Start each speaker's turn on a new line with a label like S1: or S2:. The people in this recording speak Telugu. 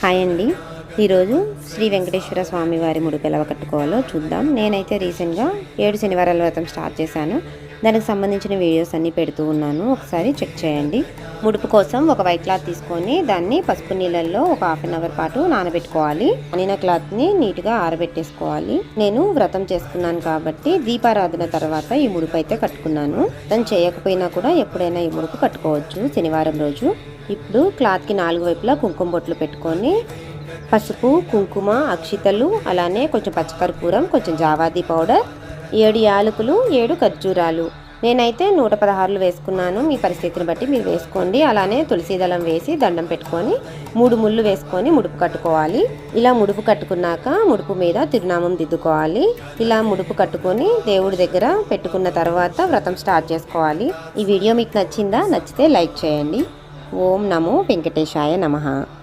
S1: హాయ్ అండి. ఈరోజు శ్రీ వెంకటేశ్వర స్వామి వారి ముడుపు ఎలా కట్టుకోవాలో చూద్దాం. నేనైతే రీసెంట్గా ఏడు శనివారాల క్రితం స్టార్ట్ చేశాను. దానికి సంబంధించిన వీడియోస్ అన్నీ పెడుతూ ఉన్నాను. ఒకసారి చెక్ చేయండి. ముడుపు కోసం ఒక వైట్ క్లాత్ తీసుకొని దాన్ని పసుపు నీళ్ళల్లో ఒక హాఫ్ అన్ అవర్ పాటు నానబెట్టుకోవాలి. అనిన క్లాత్ని నీట్గా ఆరబెట్టేసుకోవాలి. నేను వ్రతం చేసుకున్నాను కాబట్టి దీపారాధన తర్వాత ఈ ముడుపు అయితే కట్టుకున్నాను. దాన్ని చేయకపోయినా కూడా ఎప్పుడైనా ఈ ముడుపు కట్టుకోవచ్చు శనివారం రోజు. ఇప్పుడు క్లాత్కి నాలుగు వైపులా కుంకుమ బొట్లు పెట్టుకొని పసుపు కుంకుమ అక్షితలు అలానే కొంచెం పచ్చకర్పూరం కొంచెం జావాది పౌడర్ ఏడు యాలకులు ఏడు ఖర్జూరాలు. నేనైతే నూట పదహారులు వేసుకున్నాను. మీ పరిస్థితిని బట్టి మీరు వేసుకోండి. అలానే తులసి దళం వేసి దండం పెట్టుకొని మూడు ముళ్ళు వేసుకొని ముడుపు కట్టుకోవాలి. ఇలా ముడుపు కట్టుకున్నాక ముడుపు మీద తిరునామం దిద్దుకోవాలి. ఇలా ముడుపు కట్టుకొని దేవుడి దగ్గర పెట్టుకున్న తర్వాత వ్రతం స్టార్ట్ చేసుకోవాలి. ఈ వీడియో మీకు నచ్చిందా? నచ్చితే లైక్ చేయండి. ఓం నమో వెంకటేశాయ నమః.